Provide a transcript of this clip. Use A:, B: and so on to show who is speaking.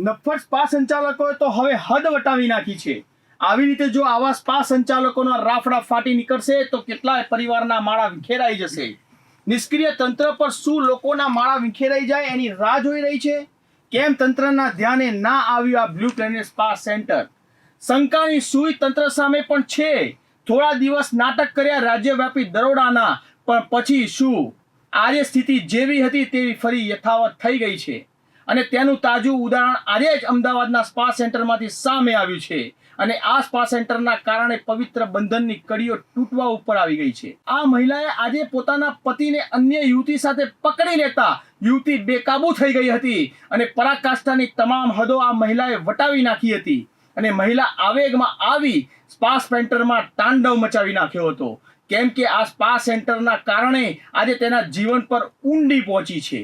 A: નફ્ફટ spa સંચાલકોએ તો હવે હદ વટાવી નાખી છે. આવી રીતે જો આવા સ્પા સંચાલકોના રાફડા ફાટી નીકળશે, તો કેટલાય પરિવારના માળા વિખેરાઈ જશે. નિષ્ક્રિય તંત્ર પર શું લોકોના માળા વિખેરાઈ જાય એની રાહ જોઈ રહી છે? કેમ તંત્રના ધ્યાને ના આવ્યું આ બ્લુ પ્લેનેટ સ્પા સેન્ટર? શંકાની સુઈ તંત્ર સામે પણ છે. થોડા દિવસ નાટક કર્યા રાજ્યવ્યાપી દરોડાના, પણ પછી શું? આજે સ્થિતિ જેવી હતી તેવી ફરી યથાવત થઈ ગઈ છે. અને તેનું તાજું ઉદાહરણ આજે જ અમદાવાદના સ્પા સેન્ટરમાંથી સામે આવ્યું છે. અને આ સ્પા સેન્ટરના કારણે પવિત્ર બંધનની કડીઓ તૂટવા ઉપર આવી ગઈ છે. આ મહિલાએ આજે પોતાના પતિને અન્ય યુવતી સાથે પકડી લેતા યુવતી બેકાબૂ થઈ ગઈ હતી અને પરાકાષ્ઠાની તમામ હદો આ મહિલાએ વટાવી નાખી હતી. અને મહિલા આવેગમાં આવી સ્પા સેન્ટરમાં તાંડવ મચાવી નાખ્યો હતો. કેમ કે આ સ્પા સેન્ટરના કારણે આજે તેના જીવન પર ઊંડી પહોંચી છે.